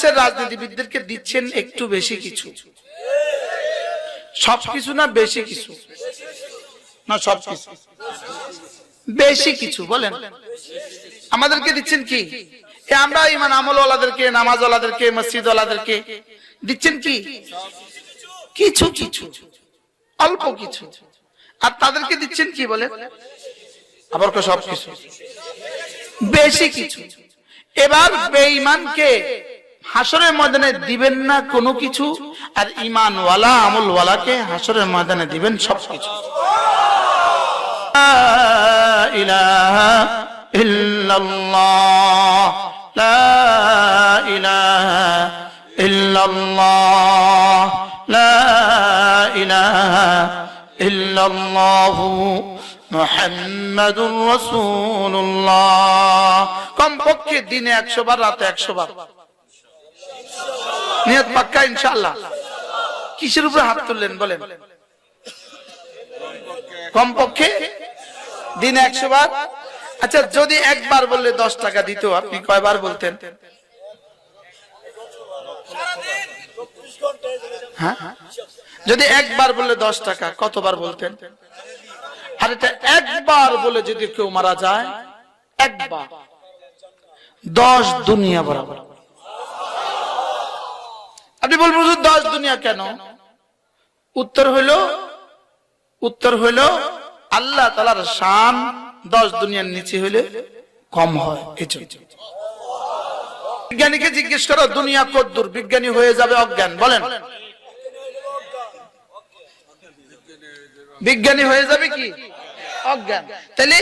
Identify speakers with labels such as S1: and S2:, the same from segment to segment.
S1: দেশের রাজনীতিবিদদেরকে দিচ্ছেন একটু বেশি কিছু। সব কিছু না বেশি কিছু? না সব কিছু। বেশি কিছু বলেন। আমাদেরকে দিচ্ছেন কি? আমরা ইমান আমলওয়ালাদেরকে নামাজওয়ালাদেরকে মসজিদওয়ালাদেরকে দিচ্ছেন কি? কিছু কিছু অল্প কিছু। আর তাদেরকে দিচ্ছেন কি বলে? আবার সব কিছু? বেশি কিছু। এবার বেঈমানকে হাসরের ময়দানে দিবেন না কোনো কিছু, আর ইমানওয়ালা আমলওয়ালাকে হাসরের ময়দানে দিবেন সব কিছু। কমপক্ষে দিনে 100 বার, রাতে 100 বার। নিয়ত পাক্কা, ইনশাআল্লাহ। কিসের উপরে হাত তুললেন, বলেন? কমপক্ষে দিনে 100 বার। আচ্ছা যদি একবার বললে 10 টাকা দিত, আপনি কয়বার বলতেন? হ্যাঁ? যদি একবার বললে 10 টাকা, কতবার বলতেন? আর এটা একবার বলে যদি কেউ মারা যায়, একবার। দশ দুনিয়া বরাবর। আপনি বলবেন, হুজুর, দশ দুনিয়া কেন? উত্তর হইল উত্তর হইল, আল্লাহ তালার শান দশ দুনিয়ার নিচে হইলে কম হয় বিজ্ঞানীকে জিজ্ঞেস করো, দুনিয়া কদ্দুর? বিজ্ঞানী হয়ে যাবে অজ্ঞান, বলেন। বিজ্ঞানী হয়ে যাবে কি? অজ্ঞান। তাহলে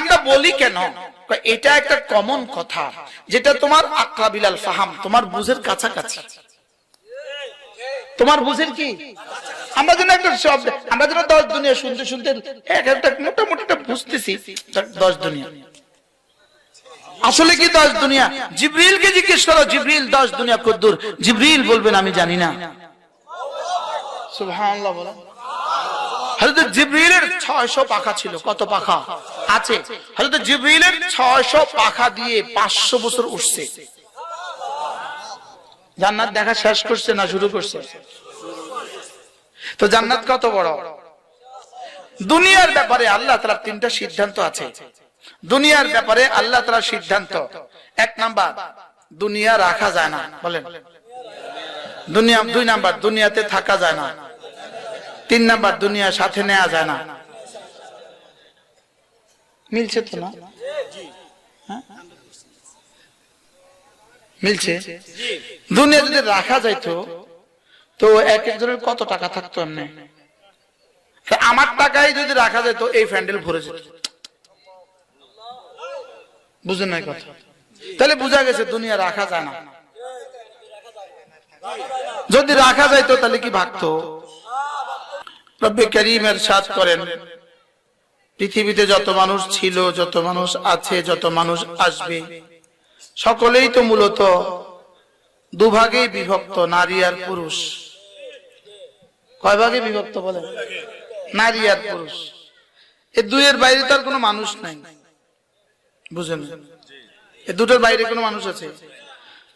S1: আমরা বলি কেন? এটা একটা কমন কথা, যেটা তোমার আক্রাবিলাল ফাহাম, তোমার বুঝের কাছাকাছি। তোমার বুঝের কি? আমরা যেন একটা শব্দ আমরা যেন দশ দুনিয়া শুনতে শুনতে মোটামুটি বুঝতেছি দশ দুনিয়া। আসলে কি দশ দুনিয়া? জিব্রিলকে জিজ্ঞেস করো, জিব্রিল, দশ দুনিয়া কদ্দুর জিব্রিল বলবেন আমি জানি না। সুবহানাল্লাহ জিব্রিলের 600 পাখা ছিল, কত পাখা? আছে। হযরত জিব্রিলের 600 পাখা দিয়ে 500 বছর উঠছে। জান্নাত দেখা শেষ করছে না শুরু করছে? তো জান্নাত কত বড়? দুনিয়ার ব্যাপারে আল্লাহ তাআলার তিনটা সিদ্ধান্ত আছে। দুনিয়ার ব্যাপারে আল্লাহ তাআলার সিদ্ধান্ত। এক নাম্বার, দুনিয়া রাখা যায় না। বলেন। দুনিয়া, দুই নাম্বার, দুনিয়াতে থাকা যায় না। তিন নাম্বার, দুনিয়া সাথে নেওয়া যায় না। মিলছে তো না? হ্যাঁ? মিলছে? দুনিয়া যদি রাখা যাইতো, তো এক একজনের কত টাকা থাকতো এমনি? আমার টাকায় যদি রাখা যেত, এই ফ্যান্ডেল ভরে যেত। বুঝেন নাই কথা? তাহলে বোঝা গেছে দুনিয়া রাখা যায় না। যদি রাখা যাইতো, তাহলে কি ভাগতো? রব্বে করিমের সাথ করেন। পৃথিবীতে যত মানুষ ছিল, যত মানুষ আছে, যত মানুষ আসবে, সকলেই তো মূলত দুভাগেই বিভক্ত, নারী আর পুরুষ। কয় ভাগে বিভক্ত বলে? নারী আর পুরুষ। এ দুইয়ের বাইরে তার কোনো মানুষ নাই। বুঝেন? এ দুটোর বাইরে কোনো মানুষ আছে?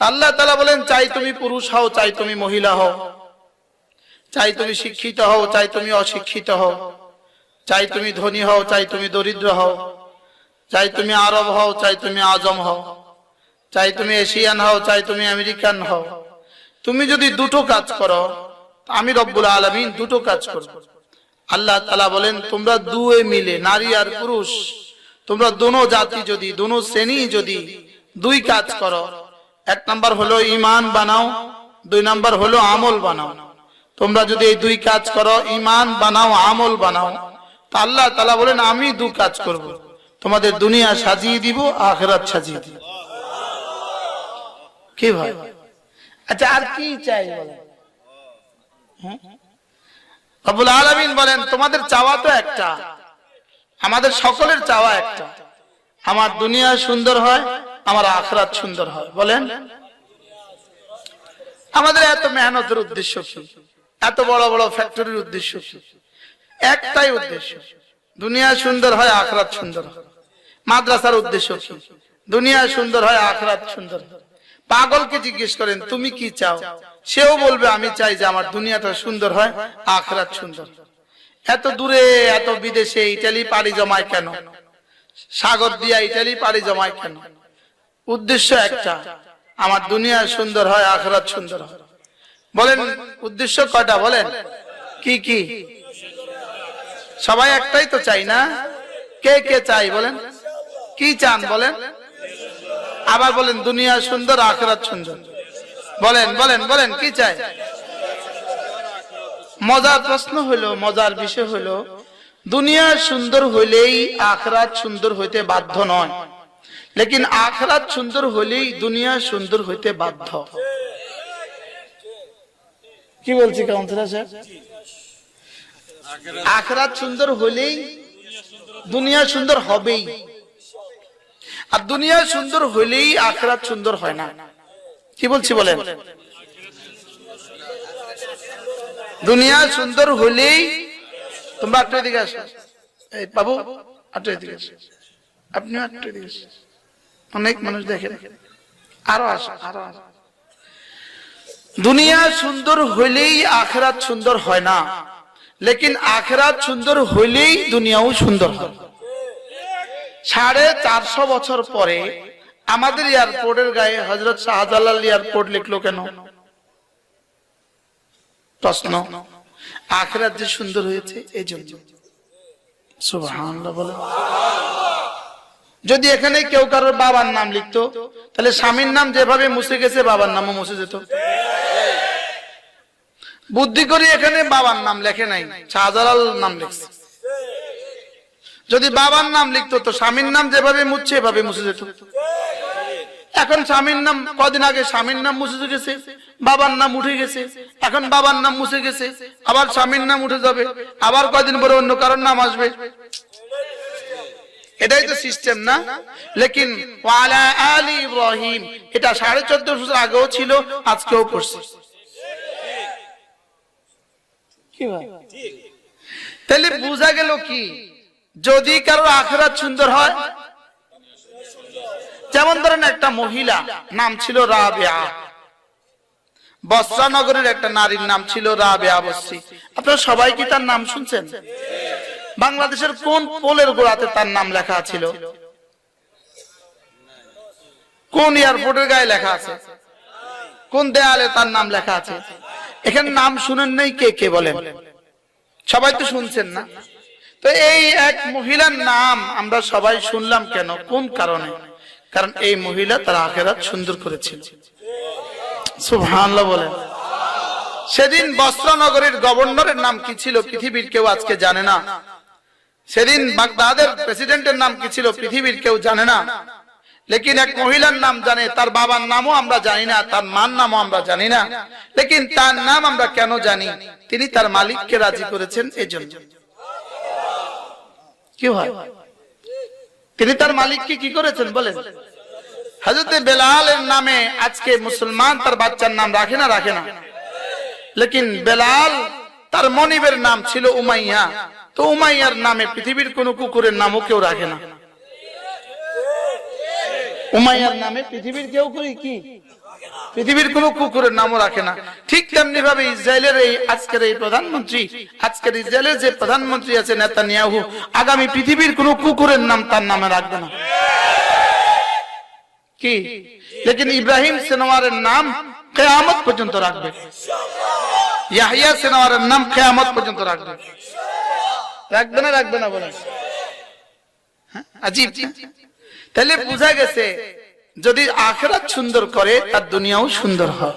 S1: আল্লাহ তালা বলেন, চাই তুমি পুরুষ হও, চাই তুমি মহিলা হও। চাই তুমি শিক্ষিত হও, চাই তুমি অশিক্ষিত হও। চাই তুমি ধনী হও, চাই তুমি দরিদ্র হও। চাই তুমি আরব হও, চাই তুমি আজম হও। চাই তুমি এশিয়ান হও, চাই তুমি আমেরিকান হও। তুমি যদি দুটো কাজ করো, আমি রব্বুল আলমিন দুটো কাজ করব। আল্লাহ তালা বলেন, তোমরা দুয়ে মিলে, নারী আর পুরুষ, তোমরা দোনো জাতি যদি, দোনো শ্রেণি যদি দুই কাজ করো, এক নাম্বার হলো ইমান বানাও, দুই নাম্বার হলো আমল বানাও। তোমরা যদি এই দুই কাজ করো ইমান বানাও, আমল বানাও। তা আল্লাহ তালা বলেন, আমি দু কাজ করব। তোমাদের দুনিয়া সাজিয়ে দিব, আখেরাত সাজিয়ে দিব। কি ভাই? আচ্ছা আর কি চাই বলেন? আলমিন বলেন, তোমাদের চাওয়া তো একটা, আমাদের সকলের চাওয়া একটা। আমার দুনিয়া সুন্দর হয়, আমার আখরাত সুন্দর হয়। বলেন? আমাদের এত মেহনতের উদ্দেশ্য এত বড় বড় ফ্যাক্টরির উদ্দেশ্য কি? একটাই উদ্দেশ্য। দুনিয়া সুন্দর হয়, আখরাত সুন্দর মাদ্রাসার উদ্দেশ্য দুনিয়া সুন্দর হয়, আখরাত সুন্দর পাগলকে জিজ্ঞেস করেন, তুমি কি চাও? সেও বলবে, আমি চাই যে আমার দুনিয়াটা সুন্দর হয়, আখরাত সুন্দর এত দূরে, এত বিদেশে ইটালি পাড়ি জমায় কেন? সাগর দিয়া ইটালি পাড়ি জমায় কেন? উদ্দেশ্য একটা, আমার দুনিয়া সুন্দর হয়, আখরাত সুন্দর হয়। বলেন, উদ্দেশ্য কয়টা বলেন? কি কি? সবাই একটাই তো চাই না? কে কে চাই বলেন? কি চান বলেন? আবার বলেন, দুনিয়া সুন্দর, আখরাত সুন্দর। বলেন বলেন বলেন, কি চাই? মজার প্রশ্ন হলো, মজার বিষয় হলো, দুনিয়া সুন্দর হইলেই আখরাত সুন্দর হইতে বাধ্য নয়। লেকিন আখরাত সুন্দর হইলেই দুনিয়া সুন্দর হইতে বাধ্য। কি বলছি, কাউন্সিলর সাহেব? আখরাত সুন্দর হলেই দুনিয়া সুন্দর হবেই। আর দুনিয়া সুন্দর হলেই আখরাত সুন্দর হয় না। কি বলছি বলেন? দুনিয়া সুন্দর হলেই তোমরা একটু এদিকে আসো। এই বাবু একটু এদিকে আসো। আপনিও একটু এদিকে আসো। অনেক মানুষ দেখে আরও আসো আরও আসো। দুনিয়া সুন্দর হইলেই আখরাত সুন্দর হয় না। লেকিন আখরাত সুন্দর হইলেই দুনিয়াও সুন্দর হয়। সাড়ে চারশো বছর পরে আমাদের এয়ারপোর্টের গায়ে হজরত শাহজালাল এয়ারপোর্ট লিখলো কেন? প্রশ্ন, আখরাত যে সুন্দর হয়েছে এই জন্য যদি এখানে কেউ কারোর বাবার নাম লিখতো, তাহলে স্বামীর নাম যেভাবে মুছে গেছে, বাবার নামও মুছে যেত। বুদ্ধি করে এখানে বাবার নাম লেখে নাই, শাহজালাল নাম লিখছে। যদি বাবার নাম লিখতো তো স্বামীর নাম যেভাবে মুছছে, এভাবে মুছে যেত। এখন স্বামীর নাম কদিন আগে স্বামীর নাম মুছে গেছে, বাবার নাম উঠে গেছে, এখন বাবার নাম মুছে গেছে, আবার স্বামীর নাম উঠে যাবে, আবার কদিন পরে অন্য কারোর নাম আসবে। এটাই তো সিস্টেম না? লেকিন ওয়ালা আলী ইব্রাহিম, এটা সাড়ে বছর আগেও ছিল, আজকেও পড়ছে? তাহলে বোঝা গেল কি? যদি কারও আখরাত সুন্দর হয়, যেমন ধরেন একটা মহিলা, নাম ছিল রাবেয়া। বস্ত্রানগরের একটা নারীর নাম ছিল রাবেয়া বস্ত্রী। আপনারা সবাই কি তার নাম শুনছেন? বাংলাদেশের কোন পোলের গোড়াতে তার নাম লেখা ছিল? কোন এয়ারপোর্টের গায়ে লেখা আছে? কোন দেয়ালে তার নাম লেখা আছে? এখানে নাম শুনেন নাই কে কে বলেন? সবাই তো শুনছেন না। তো এই এক মহিলার নাম আমরা সবাই শুনলাম কেন? কোন কারণে? কারণ এই মহিলা তার আখেরাত সুন্দর করেছিল। সুবহানাল্লাহ বলেন। সেদিন বস্ত্রনগরের গভর্নরের নাম কি ছিল পৃথিবীর কেউ আজকে জানে না। সেদিন বাগদাদের প্রেসিডেন্টের নাম কি ছিল পৃথিবীর কেউ জানে না। লেকিন এক মহিলার নাম জানে, তার বাবার নামও আমরা জানি না, তার মার নামও আমরা জানি না। লেকিন তার নাম আমরা কেন জানি? তিনি তার মালিককে রাজি করেছেন এই জন্য কি হয়? তিনি তার মালিককে কি করেছেন বলেন? হজরতে বেলালের নামে আজকে মুসলমান তার বাচ্চার নাম রাখে না রাখে না। লেকিন বেলাল তার মনিবের নাম ছিল উমাইয়া। তো উমাইয়ার নামে পৃথিবীর কোন কুকুরের নামও কেউ রাখে না। উমাইয়ার নামে পৃথিবীর কেউ করে কি? পৃথিবীর কোন কুকুরের নামও রাখে না। ঠিক তেমনি ভাবে ইসরায়েলের এই আজকের এই প্রধানমন্ত্রী আজকের ইসরায়েলের যে প্রধানমন্ত্রী আছে নেতা নিয়াহু আগামী পৃথিবীর কোন কুকুরের নাম তার নামে রাখবে না। কি? লেকিন ইব্রাহিম সেনোয়ারের নাম কেয়ামত পর্যন্ত রাখবে। ইয়াহিয়া সেনোয়ারের নাম কেয়ামত পর্যন্ত রাখবে। রাখবে না রাখবে না বলেন। হ্যাঁ? আজীব। না? তাহলে বোঝা গেছে, যদি আখরাত সুন্দর করে, তার দুনিয়াও সুন্দর হয়।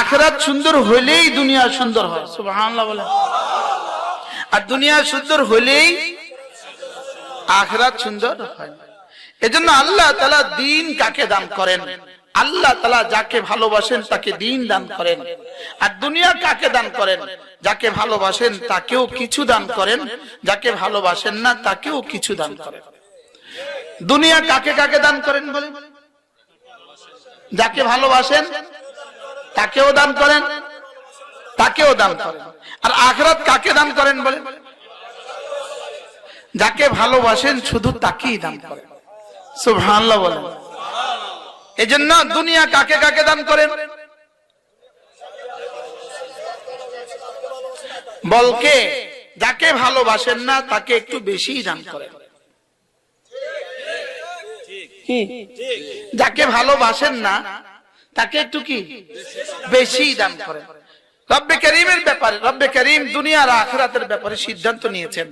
S1: আখরাত সুন্দর হইলেই দুনিয়া সুন্দর হয়, সুবহানাল্লাহ বলে আর দুনিয়া সুন্দর হইলেই আখরাত সুন্দর হয়। এজন্য আল্লাহ তালা দিন কাকে দান করেন? আল্লাহ তালা যাকে ভালোবাসেন, তাকে দিন দান করেন। আর দুনিয়া কাকে দান করেন? যাকে ভালোবাসেন, তাকেও কিছু দান করেন। যাকে ভালোবাসেন না, তাকেও কিছু দান করেন। দুনিয়া কাকে কাকে দান করেন বলে যাকে ভালোবাসেন, তাকেও দান করেন, তাকেও দান করেন। আর আখরাত কাকে দান করেন বলে যাকে ভালোবাসেন, শুধু তাকেই দান করেন। সুবহানাল্লাহ বলেন। এজন্য দুনিয়া কাকে কাকে দান করেন? বলকে, যাকে ভালোবাসেন না, তাকে একটু বেশি দান করেন। কি? যাকে ভালোবাসেন না, তাকে একটু কি? বেশি দান করেন। রব্বে করিমের ব্যাপারে, রব্বে করিম দুনিয়ার আখরাতের ব্যাপারে সিদ্ধান্ত নিয়েছেন।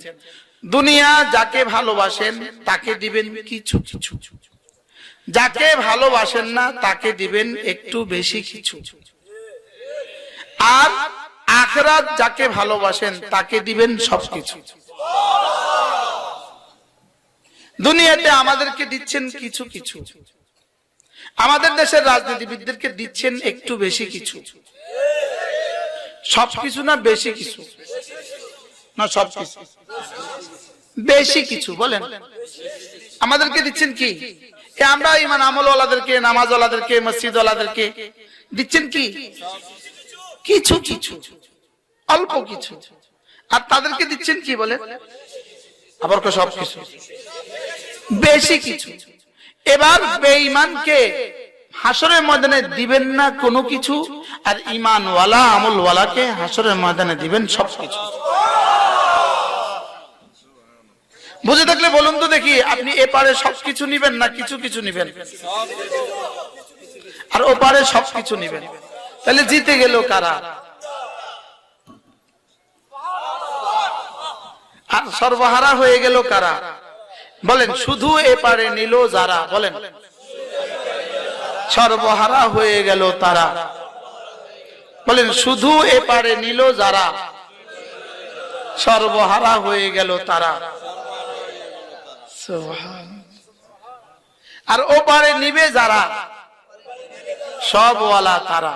S1: দুনিয়া যাকে ভালোবাসেন, তাকে দিবেন কিছু কিছু। যাকে ভালোবাসেন না, তাকে দিবেন একটু বেশি কিছু। আর আখরাত যাকে ভালোবাসেন, তাকে দিবেন সবকিছু। দুনিয়াতে আমাদেরকে দিচ্ছেন কিছু কিছু। আমাদের দেশের রাজনীতিবিদদেরকে দিচ্ছেন একটু বেশি কিছু। সবকিছু না বেশি কিছু? না সবকিছু বেশি কিছু, বলেন। আমাদেরকে দিচ্ছেন কি? আমরা ইমান আমলওয়ালাদেরকে, নামাজওয়ালাদেরকে, মসজিদওয়ালাদেরকে দিচ্ছেন কি? কিছু কিছু, অল্প কিছু। আর তাদেরকে দিচ্ছেন কি বলে আবার সব কিছু? বেশি কিছু। এবার বেঈমানকে হাসরের ময়দানে দিবেন না কোনো কিছু, আর ইমানওয়ালা আমলওয়ালাকে হাসরের ময়দানে দিবেন সব কিছু। বুঝে থাকলে বলুন তো দেখি, আপনি এপারে সবকিছু নিবেন না কিছু কিছু নিবেন? আর ওপারে সবকিছু নিবেন। তাহলে জিতে গেল কারা? আর সর্বহারা হয়ে গেল কারা? বলেন, শুধু এপারে নিল যারা, বলেন। সর্বহারা হয়ে গেল তারা। বলেন, শুধু এপারে নিল যারা, সর্বহারা হয়ে গেল তারা। আর ওপারে নিবে যারা, সবওয়ালা তারা।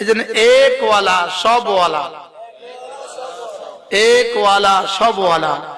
S1: এই জন্য একওয়ালা, সবওয়ালা। একওয়ালা, সবওয়ালা।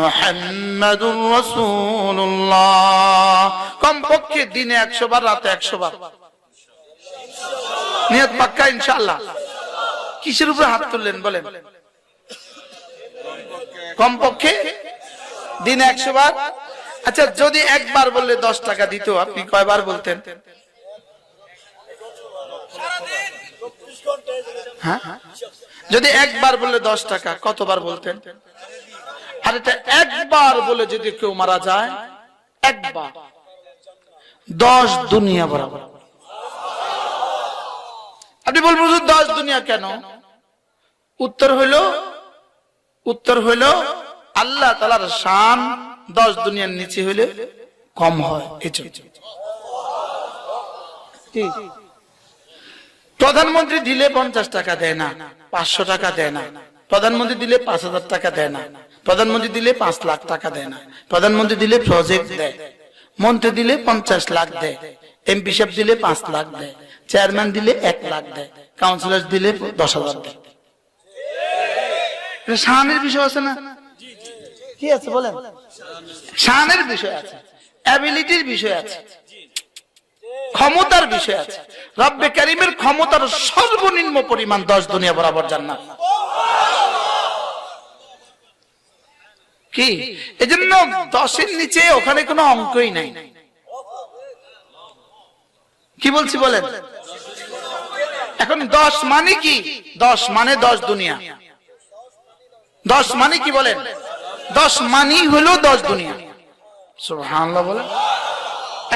S1: মুহাম্মাদুর রাসূলুল্লাহ। কমপক্ষে দিনে 100 বার, রাতে 100 বার। নিয়ত পাক্কা, ইনশাআল্লাহ। কিসের উপরে হাত তুললেন, বলেন? কমপক্ষে দিনে 100 বার? আচ্ছা যদি একবার বললে 10 টাকা দিত, আপনি কয়বার বলতেন? হ্যাঁ? যদি একবার বললে দশ টাকা, কতবার বলতেন? আর এটা একবার বলে যদি কেউ মারা যায়, একবার। দশ দুনিয়া বরাবর। আপনি বলবেন দশ দুনিয়া কেন? উত্তর হইল উত্তর হইল, আল্লাহ তালার শান দশ দুনিয়ার নিচে হইলে কম হয়। প্রধানমন্ত্রী দিলে পঞ্চাশ টাকা দেয় না, পাঁচশো টাকা দেয় না। প্রধানমন্ত্রী দিলে পাঁচ হাজার টাকা দেয় না। প্রধানমন্ত্রী দিলে পাঁচ লাখ টাকা দেয় না। প্রধানমন্ত্রী দিলে প্রজেক্ট দেয়। মন্ত্রী দিলে পঞ্চাশ লাখ দেয়। এমপি সাহেব দিলে পাঁচ লাখ দেয়। চেয়ারম্যান দিলে এক লাখ দেয়। কাউন্সিলর দিলে দশ হাজার দেয়। শানের বিষয় আছে না? কি আছে বলেন? শানের বিষয় আছে। অ্যাবিলিটির বিষয় আছে। ক্ষমতার বিষয় আছে। রব্বে কারিমের ক্ষমতার সর্বনিম্ন পরিমাণ দশ দুনিয়া বরাবর জান্নাত। কি? এজন্য দশের নিচে ওখানে কোনো অঙ্কই নাই। কি বলছি বলেন? এখন দশ মানে কি? দশ মানে দশ দুনিয়া। দশ মানে কি বলেন? দশ মানি হলো দশ দুনিয়া। সুবহানাল্লাহ বলেন।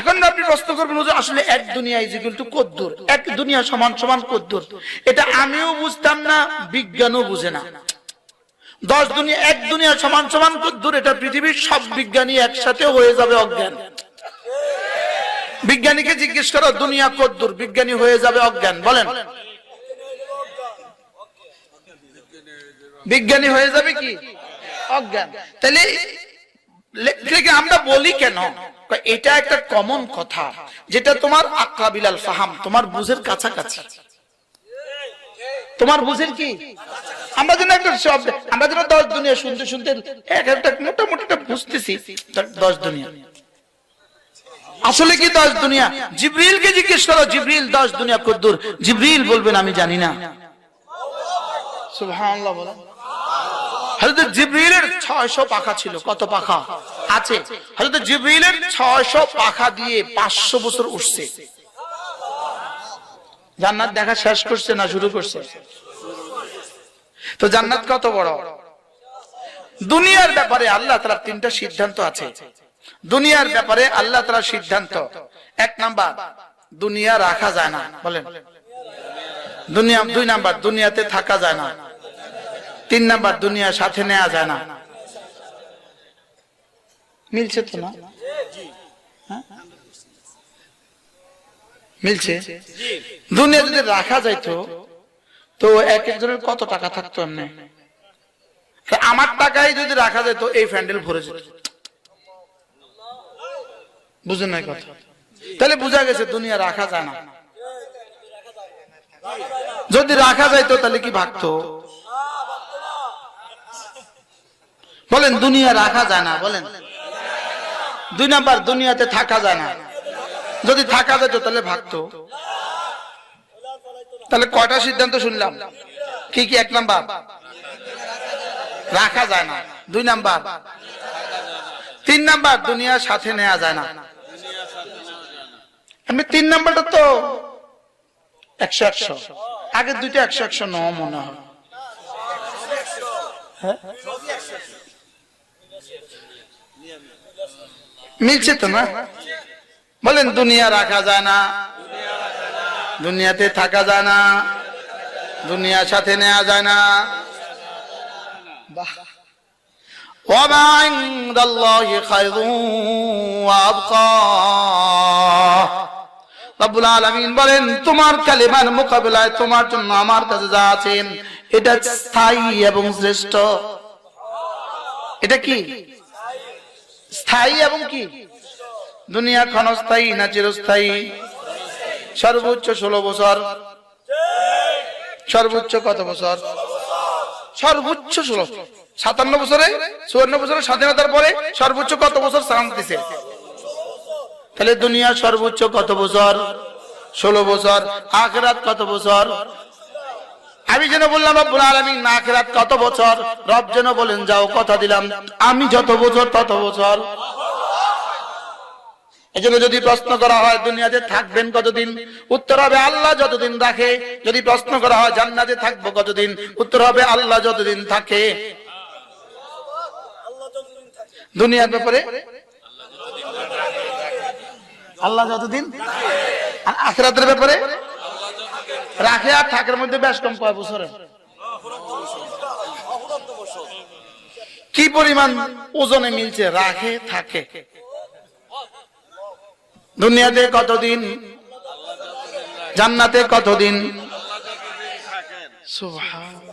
S1: এখন আপনি প্রশ্ন করবেন হুজুর, আসলে এক দুনিয়া ইজ ইকুয়াল টু কদ্দুর? এক দুনিয়া সমান সমান কদ্দুর। এটা আমিও বুঝতাম না বিজ্ঞানও বুঝে না। দশ দুনিয়া, এক দুনিয়া সমান সমান কদ্দুর এটা পৃথিবীর সব বিজ্ঞানী একসাথে হয়ে যাবে অজ্ঞান। বিজ্ঞানীকে জিজ্ঞেস করো, দুনিয়া কদ্দুর বিজ্ঞানী হয়ে যাবে অজ্ঞান, বলেন। বিজ্ঞানী হয়ে যাবে কি? অজ্ঞান। তাহলে, লেখকে আমরা বলি কেন? এটা একটা কমন কথা, যেটা তোমার আকরাবিলাল ফাহাম তোমার বুঝের কাছাকাছি। তোমার বুঝের কি? আমরা যেন একটা শব্দ আমরা যেন দশ দুনিয়া শুনতে শুনতে এক একটা মোটামুটি বুঝতেছি, দশ দুনিয়া। আসলে কি দশ দুনিয়া? জিজ্ঞেস করো, জিব্রিল, দশ দুনিয়া কদ্দুর জিব্রিল বলবেন, আমি জানি না। সুবহানাল্লাহ জিব্রিলের 600 পাখা ছিল, কত পাখা? আছে। হযরত জিব্রিলের 600 পাখা দিয়ে 500 বছর উঠছে। জান্নাত দেখা শেষ করছে না শুরু করছে? তো জান্নাত কত বড়? দুনিয়ার ব্যাপারে আল্লাহ তাআলার তিনটা সিদ্ধান্ত আছে। দুনিয়ার ব্যাপারে আল্লাহ তাআলার সিদ্ধান্ত। এক নাম্বার, দুনিয়া রাখা যায় না। বলেন। দুনিয়া, দুই নাম্বার, দুনিয়াতে থাকা যায় না। তিন নাম্বার, দুনিয়া সাথে নেওয়া যায় না। মিলছে তো না হ্যাঁ? মিলছে? দুনিয়া যদি রাখা যাইতো, তো এক একজনের কত টাকা থাকতো এমনি? আমার টাকাই যদি রাখা যেত, এই ফ্যান্ডেল ভরে যেত। বুঝেন নাই কথা? তাহলে বোঝা গেছে দুনিয়া রাখা যায় না। যদি রাখা যাইতো, তাহলে কি ভাগতো? বলেন, দুনিয়া রাখা যায় না, বলেন। দুই নাম্বার, দুনিয়াতে থাকা যায় না। যদি থাকা যেত তাহলে ভাগতো। তাহলে কয়টা সিদ্ধান্ত শুনলাম? কি কি? এক নাম্বার। রাখা যায় না। দুই নাম্বার। তিন নাম্বার দুনিয়ার সাথে নেওয়া যায় না। আমি তিন নাম্বারটা তো একশো একশো। আগে দুইটা একশো একশো ন মনে হয়? মিলছে তো না? বলেন দুনিয়া রাখা যায় না দুনিয়াতে থাকা যায় না দুনিয়ার সাথে নেওয়া যায় না বাহ وما عند الله خير وابقى রব্বুল আলামিন বলেন তোমার কালিমার মোকাবেলায় তোমার জন্য আমার কাছে যা আছেন এটা স্থায়ী এবং শ্রেষ্ঠ এটা কি স্থায়ী এবং কি দুনিয়া ক্ষণস্থায়ী না চিরস্থায়ী? সর্বোচ্চ ষোলো বছর। সর্বোচ্চ কত বছর? সর্বোচ্চ ষোলো। সাতান্ন বছরে? চুয়ান্ন বছরের স্বাধীনতার পরে? সর্বোচ্চ কত বছর সালাম দিছে? তাহলে দুনিয়া সর্বোচ্চ কত বছর? ষোলো বছর। আখরাত কত বছর? আমি যেন বললাম, রব্বুল আলামিন, আখরাত কত বছর? রব যেন বলেন, যাও, কথা দিলাম। আমি যত বছর, তত বছর। এজন্য যদি প্রশ্ন করা হয়, দুনিয়াতে থাকবেন কতদিন? উত্তর হবে আল্লাহ যতদিন রাখে যদি প্রশ্ন করা হয়, জান্নাতে থাকব কতদিন? উত্তর হবে আল্লাহ যতদিন থাকে। দুনিয়ার ব্যাপারে? আল্লাহ যতদিন আর আখেরাতের ব্যাপারে? রাখে আর থাকার মধ্যে বেশ কম কয় বছরে? কি পরিমাণ ওজনে মিলছে? রাখে, থাকে। দুনিয়াতে কতদিন? জান্নাতে কতদিন? সুবহান